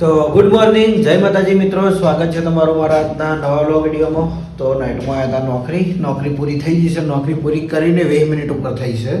તો good morning જય માતાજી મિત્રો. સ્વાગત છે તમારું મારા આજના નવા વ્લોગ વિડીયોમાં. તો નાઇટમાં આવ્યા હતા નોકરી. નોકરી પૂરી થઈ જશે નોકરી પૂરી કરીને વીસ મિનિટ ઉપર થઈ છે.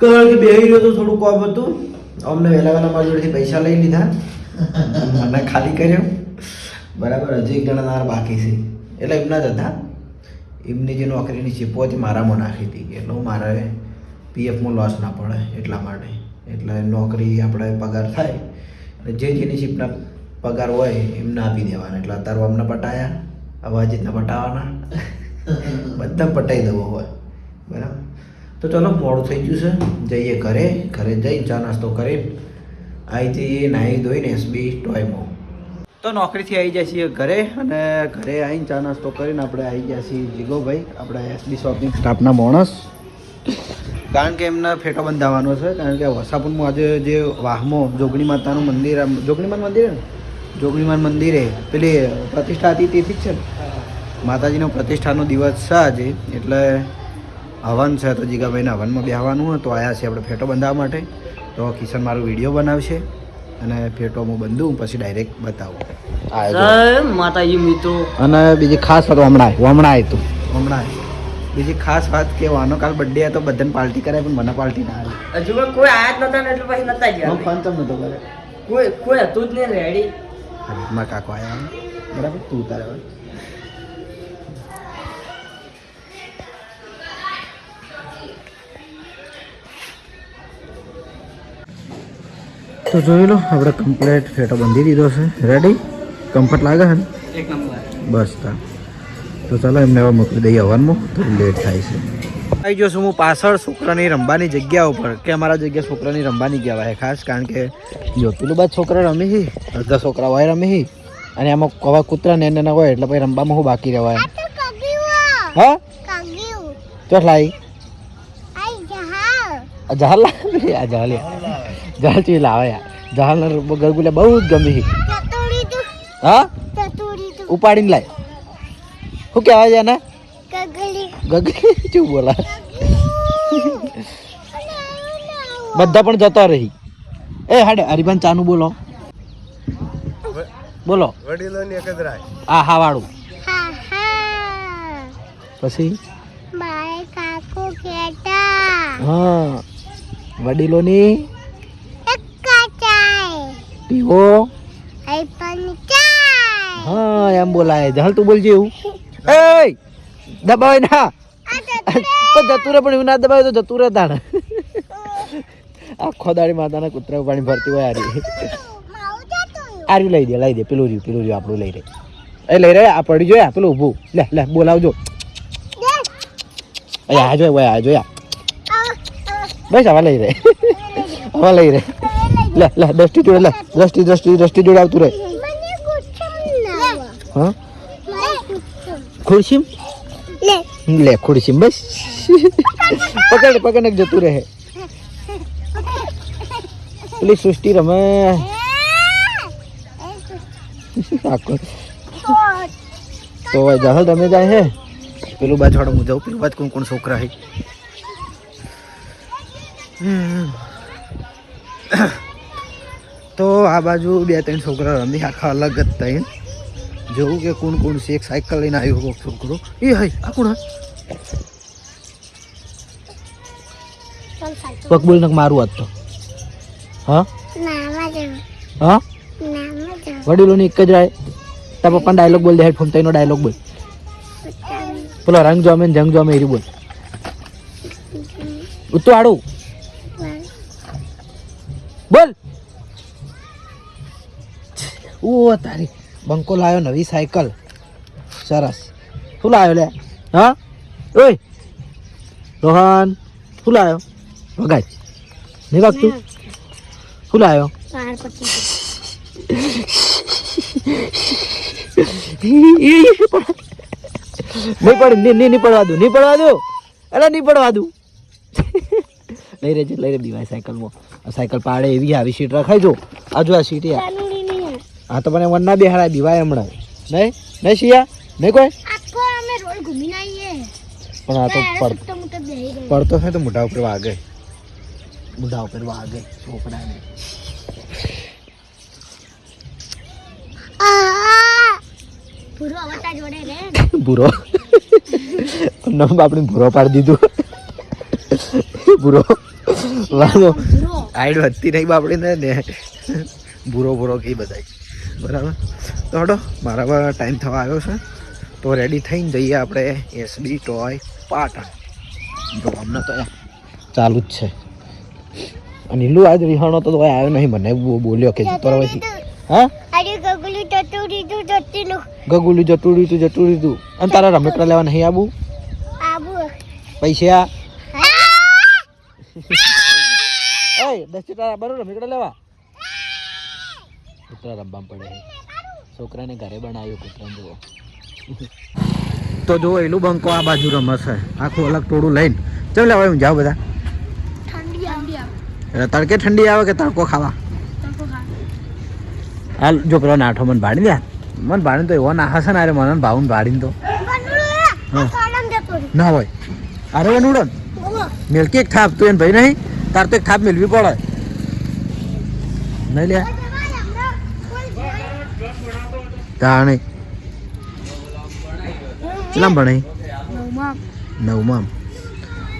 કારણ કે બે રહ્યો તો થોડું કોમ હતું. અમને વહેલા વહેલા મારી જોડેથી પૈસા લઈ લીધા. મને ખાલી કર્યો. બરાબર, હજી એક જણા નાર બાકી છે. એટલે એમના જ હતા એમની જે નોકરીની ચીપો હતી, મારામાં નાખી હતી. એટલે હું મારે પીએફમાં લોસ ના પડે એટલા માટે. એટલે નોકરી આપણે પગાર થાય. જે જેની ચીપના પગાર હોય એમને આપી દેવાના. એટલે અત્યારે અમને પટાયા હવે અજીતને પટાવાના. બધા પટાઈ દેવો હોય. બરાબર? તો ચલો મોડું થઈ ગયું છે. જઈએ ઘરે. ઘરે જઈ ચા નાસ્તો કરી અહીંથી નાહી ધોઈને એસબી ટોયમાં તો નોકરીથી આવી જાય છીએ ઘરે અને ઘરે આવીને ચા નાસ્તો કરીને આપણે આવી ગયા છીએ જીગોભાઈ. આપણે એસબી શોપિંગ સ્ટાફના માણસ કારણ કે એમના ફેટો બંધાવવાનો છે કારણ કે વસાપુરમાં આજે જે વાહમો જોગણી માતાનું મંદિર જોગણીમાન મંદિર ને? જોગણીમાન મંદિરે પેલી પ્રતિષ્ઠા હતી તેથી જ છે ને? માતાજીનો પ્રતિષ્ઠાનો દિવસ છે આજે એટલે હવન છે તો જીગાભાઈને હવનમાં બેહવાનું હોય તો આવ્યા છે આપણે ફેટો બંધાવવા માટે. તો કિશન મારો વીડિયો બનાવશે અને ફેટો હું બંધું પછી ડાયરેક્ટ બતાવું. માતાજી મિત્રો. અને બીજી ખાસ હતો હમણાં હમણાં આવ્યું હમણાં બીજી ખાસ વાત કે વાનો કાલ બર્થડે હતો બધાને પાર્ટી કરાય પણ મને પાર્ટી ના આવી. હજુ પણ કોઈ આયા જ નતા ને એટલે પછી નતા હું ફોન ચમ નતો કરે કોઈ કોઈ હતું જ નહીં રેડી મારા કાકો આયા બરાબર? તું તારે તો જોઈ લો આપણે કમ્પ્લેટ ફેટો બંધી દીધો છે. રેડી કમ્ફર્ટ લાગે છે એક નંબર. બસ તા. તો ચાલો એમને હવે મોકલી દઈએ હવાનમાં થોડું લેટ થાય છે. આવી ગયો છું હું પાછળ છોકરાની રમવાની જગ્યા ઉપર કે અમારા જગ્યા છોકરાની રમવાની ગયા હોય ખાસ કારણ કે જો પેલું બાદ છોકરા રમી હી અડધા છોકરા હોય રમી હી અને આમાં કવા કૂતરા ને ના હોય એટલે પછી રમવામાં હું બાકી રહેવાય. હા? ચો લાઈ. આ જહાલ. લાવે આ જહાલ. જહાલ ચી લાવે યાર જહાલ ગરગુલે બહુ જ ગમી હી? હા ઉપાડીને લાય. શું કહેવાય છે એને? ગગડી શું બોલા? બધા પણ જતા રહી. એ હાડે હરિભાન ચાનું બોલો. બોલો. વડીલોની એક જ રાય. આ હા વાળું પછી? હા. વડીલોની? પીવો હા એમ બોલાય જહાલ તું બોલજે એવું. એ દબાવે ના. પણ જતું રહે પણ એવું ના દબાવે તો જતું રહે તાણે. આખો દાડી માતાના કૂતરા પાણી ભરતી હોય આરી. આર્યું લઈ દે લઈ દે પેલું રહ્યું પેલું રહ્યું આપણું લઈ રે એ લઈ રે આ પડી જોયા પેલું ઊભું. લે લે બોલાવજો. આ જોયા ઓય આ જોયા. બસ આવા લઈ રે. આવા લઈ રે. લે લે દસ્તી જોડે લે. દ્રષ્ટિ દ્રષ્ટિ દ્રષ્ટિ જોડે આવતું રે. હા? ખુરશીમ? લે. ખુરશીમ બસ. પકડ પકડ જતું રહે. પેલી સૃષ્ટિ રમે. તો જહલ રમે જાય હે? પેલું બાજુ હું જાઉં પેલું બાજુ કોણ કોણ છોકરા હે? તો આ બાજુ બે ત્રણ છોકરા રમી આખા અલગ જ થઈને. જોવું કે કોણ કોણ છે એક સાયકલ લઈને આવ્યો કોક છોકરો એ હાય આ કોણ હા પગ બોલ નક મારું આજ તો. હા? હા? વડીલોની એક જ રાય. તારા પપ્પા ડાયલોગ બોલ દે હેડફોન તઈનો ડાયલોગ બોલ. પેલો રંગ જોમે ને જંગ જોમે એરી બોલ. ઉત્તુ આડું. બોલ. ઓ તારી. બંકો લાયો નવી સાયકલ સરસ. શું લાવ્યો લે? હા? ઓય! રોહન, શું લાવ્યો વગાય નહીં વાગતું શું લાવ્યો નહીં પડે, નહીં નહીં પડવા દઉં નહીં પડવા દઉં અરે, નહીં પડવા દઉં લઈ રહેજે, લઈ રે બીવાય સાયકલમાં સાયકલ પાડે એવી, આવી સીટ રખાઈ જો આજુ આ સીટ યાર આ તો મને વન ના બેહાડા દીવાય હમણાં નહીં નહીં શિયા? નહીં કોઈ? પણ આ તો પડતો છે તો મોઢા ઉપર વાગે. મોઢા ઉપર વાગે છોકરાને. ભૂરો નમ આપણે ભૂરો? પાડી દીધું. ભૂરો? વાગો આઈડ વધતી નહીં બાપડીને ને. ભૂરો ભૂરો કઈ બધાય. બરાબર? તો હડો બરાબર ટાઈમ થવા આવ્યો છે. તો રેડી થઈને જઈએ આપણે એસબી ટોય પાટણ. જો હમણાં તો ચાલુ જ છે. અને નીલું આજ રિહાણો તો આવ્યો નહીં. મને બોલ્યો કે જતો રહે હા? ગગુલું જતું રીતું જતી રીતું અને તારા રમકડા લેવા નહીં આવું પૈસા? ઓય દસ તારા બરોબર રમકડા લેવા. કૂતરા રમવા પડે છોકરાને ઘરે બનાવ્યું કૂતરાને જુઓ. તો જો એલું બંકો આ બાજુ રમશે. છે આખું અલગ ટોળું લઈને. ચાલ લેવા હું જાઉં બધા. ઠંડી ઠંડી આવે. એટલે તડકે ઠંડી આવે કે તડકો ખાવા? હાલ જો પેલો નાઠો મને ભાડી દે. મને ભાડીને તો એવો ના હશે ને અરે મને ભાવું ભાડીને તો. ના હોય. અરે વનુડો બોલો મેલકી એક થાપ તું એને ભાઈ નહીં. તાર તો એક થાપ મેળવી પડે. નહીં લે. તાણે કેટલા ભણે નવમાં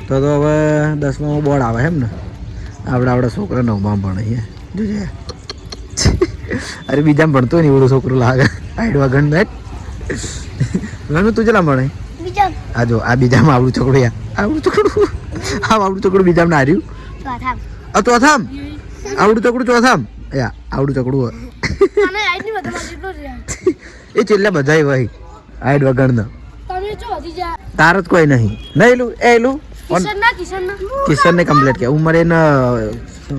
તો તો હવે દસમામાં બોર્ડ આવે એમ ને. આપણે આપણા છોકરા નવમાં ભણે છે જોજે. અરે બીજામાં ભણતો ને એવડું છોકરું લાગે. આઈડવા ગણ બેટ ગણું તું કેટલા ભણે આ જો આ બીજામાં આવડું છોકરું યા આવડું છોકરું. આ આવડું છોકરું બીજામાં ના હાર્યું આ ચોથામ? આવડું છોકરું ચોથામ. યા આવડું છોકરું હોય. એ છેલ્લે બધાય ભાઈ આઈડ વગરનો. તમે જો વધી જા તાર જ કોઈ નહીં. નહીં એલું એ લું. કિશન ના કિશન ના કિશન ને કમ્પ્લીટ કે? ઉંમર એને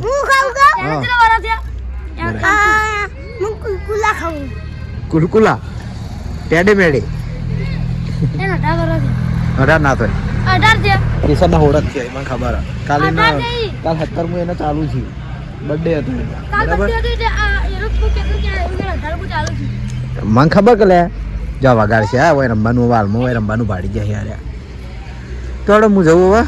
હું ખાઉં. કેટલા થયા હું કુલા ખાઉં. કુલકુલા? ટેડે મેડે. એના અઢાર વાળા થયા અઢાર ના થાય. અઢાર થયા કિશન ના હોળક થયા એમાં ખબર. કાલે ના નહીં. સત્તર સત્તરમું એને ચાલુ છે બર્થડે હતો કાલ બરાબર? બધી એટલે આ કેટલું કે એને અઢાર પર ચાલુ છે મને ખબર કે લે જવા વગાડ છે હા હોય રમવાનું વાલમાં હોય રમવાનું ભાડી જાય યાર. તો હવે હું જવું હવે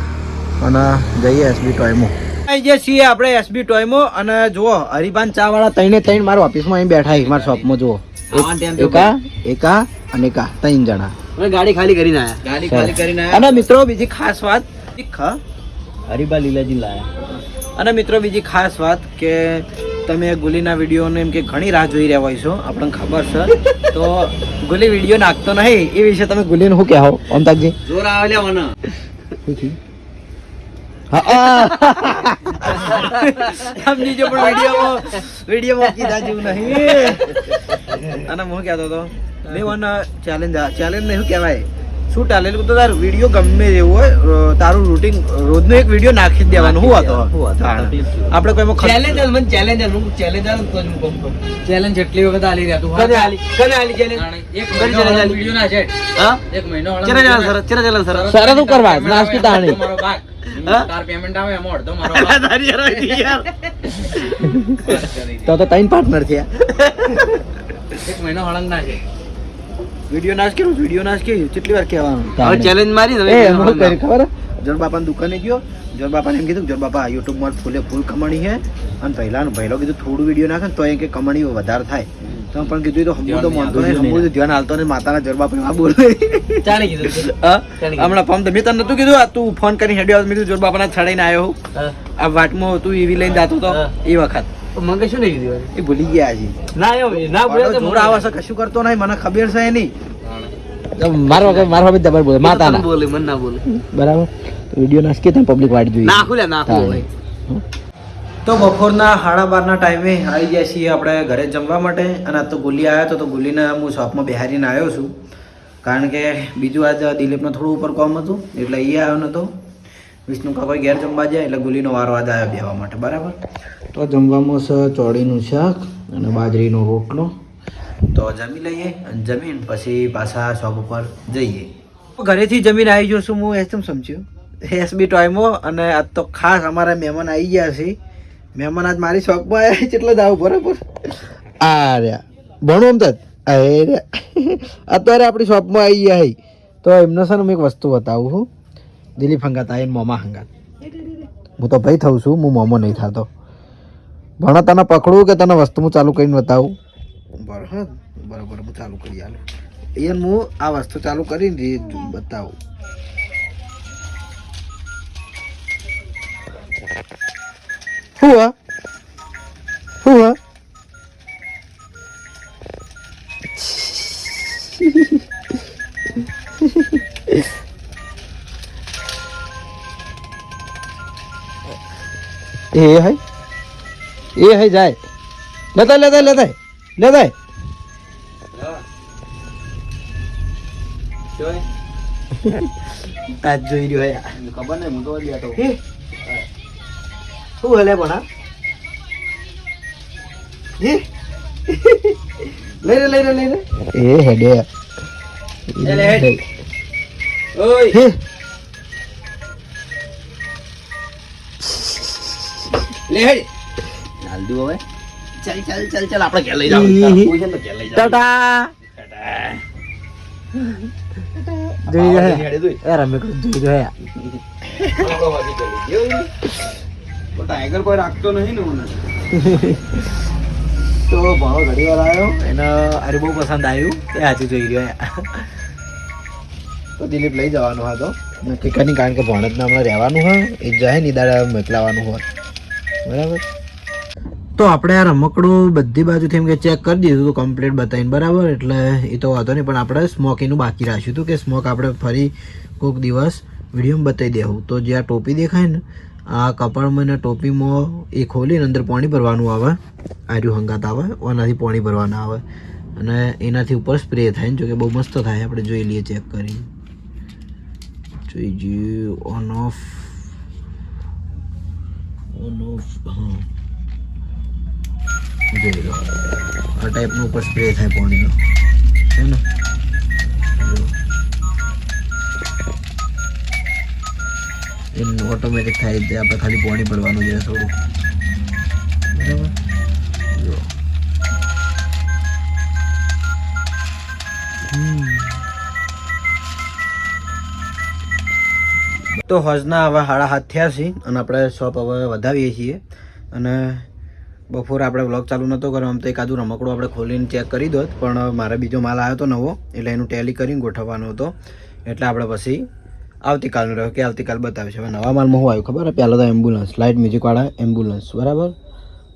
અને જઈએ એસબી ટોયમાં. આવી જઈએ છીએ આપણે એસબી ટોયમાં અને જુઓ હરિભાન ચા વાળા ત્રણે ત્રણ મારા ઓફિસમાં અહીં બેઠા છે મારા શોપમાં જુઓ. એકા એકા અને એકા ત્રણ જણા. ગાડી ખાલી કરીને આવ્યા ગાડી ખાલી કરીને આવ્યા અને મિત્રો બીજી ખાસ વાત ખ હરિભા લીલાજી લાયા. અને મિત્રો બીજી ખાસ વાત કે તમે ગુલીના વિડીયોને એમ કે ઘણી રાહ જોઈ રહ્યા હોય છો આપણને ખબર છે. તો ગુલી વીડિયો નાખતો નહીં એ વિશે તમે ગુલીને શું કહેવો અમતાજી જોર આવે લે મને. સમજી જો પણ વિડીયોમાં વિડીયોમાં કીધા જેવું નહીં. અને હું કહેતો હતો મેં વન ચેલેન્જ ચેલેન્જ નહીં શું કહેવાય? શું ટાલેલ તો તારો વીડિયો ગમે એવું હોય તારું રૂટિન રોજનો એક વીડિયો નાખી જ દેવાનો. હું. હતો આપણે કોઈ ચેલેન્જ મને ચેલેન્જ હું ચેલેન્જ આલું તો જ હું કહું ચેલેન્જ એટલી વખત આલી રહ્યા તું કને આલી કને આલી challenge? એક આલી? ના છે. હા? એક મહિનો ચેરા ચેરા સર સર સર શું કરવા નાસ્તી તાણી. મારો ભાગ તાર પેમેન્ટ આવે એમાં અડધો મારો ભાગ તો તો ત્રણ પાર્ટનર થયા એક મહિનો હળંગ ના છે. વીડિયો નાશ કર્યો વીડિયો નાશ કર્યો કેટલી વાર કહેવાનું? હવે ચેલેન્જ મારી એ હું કરી ખબર જોર બાપાની દુકાને ગયો જોર બાપાને એમ કીધું જોર બાપા યુટ્યુબમાં ફૂલે ફૂલ કમાણી છે. અને પહેલાનું પહેલો કીધું થોડું વીડિયો નાખે તો એ કે કમાણી વધારે થાય. તો પણ કીધું તો હમું તો માનતો નહીં હમું તો ધ્યાન હાલતો નહીં માતાના જોર બાપા આ બોલે. ચાલી કીધું હા? હમણાં ફોન તો મેં તને નતું કીધું આ તું ફોન કરીને હેડ્યો મેં કીધું જોર બાપાના છડાઈને આવ્યો આ વાટમાં તું એવી લઈને જતો તો એ વખત. મંગે શું નહીં કીધું એ ભૂલી ગયા છે. ના એવું ના પાડો જોર આવે છે કશું કરતો નહીં મને ખબર છે મારો મારો વગર જબર બોલે માતાના. બોલે મન ના બોલે. બરાબર? વીડિયો નાખી કે પબ્લિક વાટ જોઈએ. નાખું લે નાખું ભાઈ. તો બપોરના સાડા બારના ટાઈમે આવી ગયા છીએ આપણે ઘરે જમવા માટે. અને આ તો ગુલી આવ્યો હતો તો ગુલીને હું શોપમાં બિહારીને આવ્યો છું. કારણ કે બીજું આજ દિલીપને થોડું ઉપર કોમ હતું એટલે એ આવ્યો નહોતો વિષ્ણુ કાકા ઘેર જમવા જાય એટલે ગુલીનો વારો આજ આવ્યો બેવા માટે. બરાબર? તો જમવામાં છે ચોળીનું શાક અને બાજરીનો રોટલો. તો જમી લઈએ અને જમીન પછી પાછા શોપ ઉપર જઈએ. ઘરેથી જમીન આવી ગયો છું હું એકદમ સમજ્યું? એસબી ટોયમો અને આજ તો ખાસ અમારા મહેમાન આવી ગયા છે. મહેમાન આજ મારી શોપમાં આવ્યા છે એટલે જ આવું બરાબર? આ રહ્યા ભણું એમ તત. અરે અત્યારે આપણી શોપમાં આવી ગયા છે. તો એમને છે ને હું એક વસ્તુ બતાવું છું. દિલીપ હંગાત આવીને મોમા હંગાત. હું તો ભાઈ થઉં છું હું મોમો નહીં થતો. ભણા તને પકડું કે તને વસ્તુ હું ચાલુ કરીને બતાવું? બરાબર બરાબર હું ચાલુ કરી આલું. અહીંયા હું આ વસ્તુ ચાલુ કરીને બતાવું. શું એ હૈ? એ હૈ જાય. લેતા લેતા લેતા લેતા આજ જોઈ રહ્યો યાર ખબર નહીં હું તો બેઠો હે? શું હલે પણ? લઈ લે લઈ લે લઈ લે. એ હેડે. ઓય. લે હેડ ચાલ દુ હવે. ચાલ ચાલ ચાલ ચાલ આપણે ઘેર લઈ જાવ કોઈ છે તો ઘેર લઈ જાવ ટાટા જોઈ જાય હેડે જોઈ. એ રમેકડું જોઈ રહ્યા ગયો. એવું? તો ટાઈગર કોઈ રાખતો નહીં ને મને. તો ભાવ ઘડી વાર આવ્યો. એને અરે બહુ પસંદ આવ્યું. તે આજે જોઈ રહ્યો તો દિલીપ લઈ જવાનો હતો નક્કી કરી કારણ કે ભણતને હમણાં રહેવાનું હોય એ જાય ને દાડા મોકલાવાનું હોય. બરાબર? તો આપણે આ રમકડું બધી બાજુથી એમ કે ચેક કરી દીધું હતું કમ્પ્લીટ બતાવીને, બરાબર? એટલે એ તો વાંધો નહીં, પણ આપણે સ્મોક એનું બાકી રાખ્યું હતું કે સ્મોક આપણે ફરી કોઈક દિવસ વિડીયોમાં બતાવી દેવું. તો જે આ ટોપી દેખાય ને, આ કપાળમાં ને ટોપીમાં એ ખોલીને અંદર પાણી ભરવાનું આવે, આર્યું હંગાત આવે ઓનાથી પાણી ભરવાના આવે. અને એનાથી ઉપર સ્પ્રે થાય ને જો કે બહુ મસ્ત થાય, આપણે જોઈ લઈએ ચેક કરી જોઈ જ્યુ ઓન ઓફ ઓન હા જોઈ લો આ ટાઈપનું ઉપર સ્પ્રે થાય પાણીનો. છે ને? એ એનું ઓટોમેટિક થાય છે આપણે ખાલી પાણી પડવાનું છે થોડું બરાબર? તો હોજના હવે સાડા હાથ થયા છે અને આપણે શોપ હવે વધાવીએ છીએ. અને બપોરે આપણે બ્લોગ ચાલુ નહોતો કર્યો, આમ તો એકાદું રમકડું આપણે ખોલીને ચેક કરી દોત પણ મારે બીજો માલ આવ્યો હતો નવો, એટલે એનું ટેલી કરીને ગોઠવવાનો હતો. એટલે આપણે પછી આવતીકાલનું રહ્યો કે આવતીકાલ બતાવીશ. હવે નવા માલમાં શું આવ્યું, ખબર? પહેલાં તો એમ્બ્યુલન્સ લાઇટ મ્યુઝિકવાળા એમ્બ્યુલન્સ બરાબર?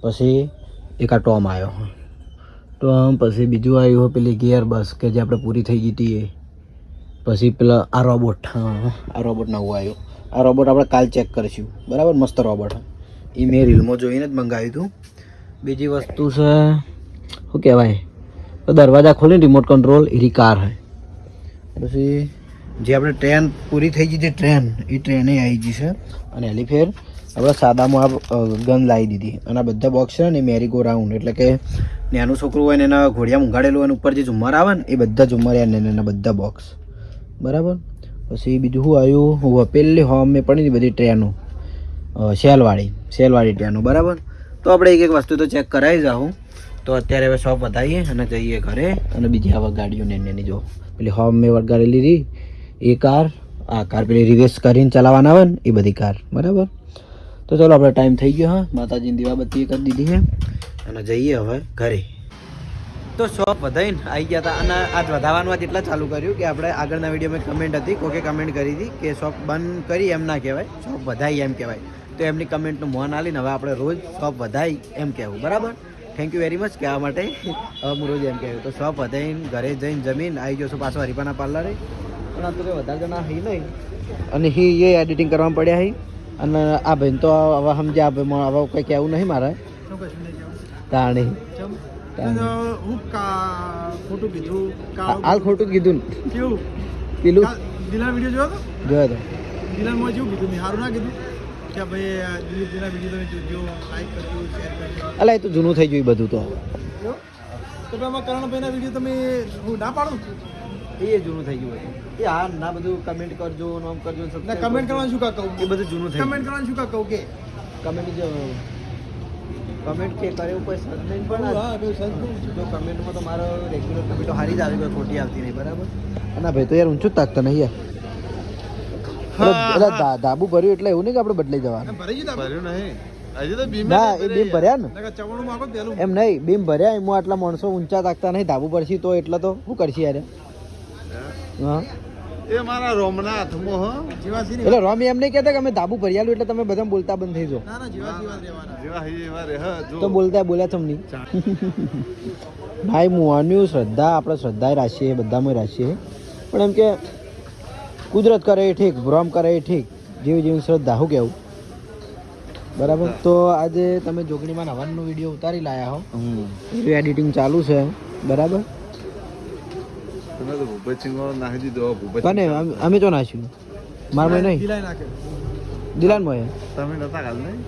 પછી એક આ ટોમ આવ્યો. ટોમ, પછી બીજું આવ્યું પેલી ગિયર બસ કે જે આપણે પૂરી થઈ ગઈ હતી એ. પછી પેલા આ રોબોટ હા, આ રોબોટ નવું આવ્યું. આ રોબોટ આપણે કાલ ચેક કરીશું. બરાબર? મસ્ત રોબોટ એ મેં રીલમાં જોઈને જ મંગાવ્યું હતું. બીજી વસ્તુ છે, શું કહેવાય? તો દરવાજા ખોલીને રિમોટ કંટ્રોલ એની કાર હે પછી જે આપણે ટ્રેન પૂરી થઈ ગઈ છે ટ્રેન એ ટ્રેને આવી ગઈ છે. અને એની ફેર આપણે સાદામાં આ ગન લાવી દીધી. અને આ બધા બોક્સ છે ને મેરી ગો રાઉન્ડ એટલે કે નાનું છોકરું હોય ને એના ઘોડિયા ઊંઘાડેલું હોય ને, ઉપર જે ઝુમ્મર આવે ને, એ બધા ઝુમ્મર એને, એના બધા બોક્સ બરાબર? પછી બીજું શું આવ્યું? હું પેલી હોમ મેં પડી બધી ટ્રેનો. સેલવાળી સેલવાળી ટ્રેનો, બરાબર? તો આપણે એક એક વસ્તુ તો ચેક કરાવી જાઉં તો અત્યારે હવે શોપ વધારીએ અને જઈએ ઘરે અને બીજી આવા ગાડીઓ ને એની જો. પેલી હોમ મેં વળગાડેલી રહી એ કાર, આ કાર પેલી રિવેસ કરીને ચલાવવાના આવે ને, એ બધી કાર, બરાબર? તો ચલો, આપણે ટાઈમ થઈ ગયો, હા. માતાજીની દીવાબત્તી કરી દીધી છે. અને જઈએ હવે ઘરે. તો શોપ વધાઈને આવી ગયા હતા અને આજ વધારવાનું જ એટલા ચાલુ કર્યું કે આપણે આગળના વિડીયોમાં કમેન્ટ હતી કોકે કમેન્ટ કરી હતી કે શોપ બંધ કરી એમ ના કહેવાય શોપ વધાઈ એમ કહેવાય. તો એમની કમેન્ટનું મોન આલીને હવે આપણે રોજ શોપ વધાઈ એમ કહેવું. બરાબર? થેન્ક યુ વેરી મચ કહેવા માટે હવે હું રોજ એમ કહેવું. તો શોપ વધાઈને ઘરે જઈને જમીન આવી ગયો છું પાછો હરિપાના પાર્લરે પણ આ તો કંઈ વધારે જણા હી નહીં. અને હી એ એડિટિંગ કરવામાં પડ્યા હી. અને આ ભાઈ તો હવે સમજ્યા હવે કંઈ કહેવું નહીં મારે. તાણી. હું કા ખોટું કીધું? હાલ ખોટું કીધું ને. કેવું? પેલું દિલા વીડિયો જોયો તો? જોયો તો. દિલામાં જેવું કીધું? મેં સારું ના કીધું. કે ભાઈ દિલીપ દિલા વીડિયો તમે જોજો લાઈક કરજો શેર કરજો. અલા એ તો જૂનું થઈ ગયું બધું તો? તો આમાં કરણભાઈના વીડિયો તમે હું ના પાડું? એ જૂનું થઈ ગયું એ હા ના બધું કમેન્ટ કરજો નોમ કરજો ના કમેન્ટ કરવાનું શું કા કહું? એ બધું જૂનું થઈ કમેન્ટ કરવાનું શું કા કહું કે? કમેન્ટ જો કમેન્ટ કે કરે કોઈ નહીં પણ હા પેલું સંસ્કૃત જો કમેન્ટમાં તો મારો રેગ્યુલર કમેન્ટો હારી જ આવી કોઈ ખોટી આવતી નહીં બરાબર? ના ભાઈ તો યાર ઊંચું તાકતા નહીં યાર. હા, એટલે ધા- ધાબુ ભર્યું એટલે એવું નહીં કે આપણે બદલાઈ જવાનું. ભર્યું નહીં. ના એ બીમ ભર્યા ને? ચવણું માગો પેલું એમ નહીં બીમ ભર્યા એમાં આટલા માણસો ઊંચા તાકતા નહીં ધાબુ ભરશી તો એટલે તો શું કરશે યાર? હા? એ મારા રોમનાથમાં હો. જીવાસી એટલે રોમી એમ નહીં કહેતા કે અમે ધાબુ ભરી આલું એટલે તમે બધા બોલતા બંધ થઈ જાઓ. ના ના જીવાસી વાત રહેવાના. જીવાસી વાત એવા રે હા જો. તો બોલતા બોલ્યા તમને. નહીં ભાઈ મુવાનું શ્રદ્ધા આપણે શ્રદ્ધા રાખીએ બધામાં રાખીએ. પણ એમ કે કુદરત કરે એ ઠીક ભ્રમ કરે એ ઠીક જેવી જેવી શ્રદ્ધા શું કહેવું બરાબર? તો આજે તમે જોગણીમાં નવાનો વીડિયો ઉતારી લાયા હો. એડિટિંગ ચાલુ છે. બરાબર? તો ભૂપત સિંહ નાખી દીધો ભૂપત કને અમે- તો નાખ્યું મારા ભાઈ નહીં. દિલાઈ નાખે. દિલાન ભાઈ તમે નતા કાલ નહીં?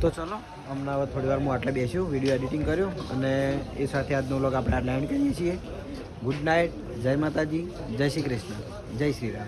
તો ચલો હમણાં થોડી વાર હું આટલે બેસ્યું વીડિયો એડિટિંગ કર્યું અને એ સાથે આજનો વ્લોગ આપણે આટલા એન્ડ કરીએ છીએ. ગુડ નાઇટ જય માતાજી જય શ્રી કૃષ્ણ જય શ્રી રામ.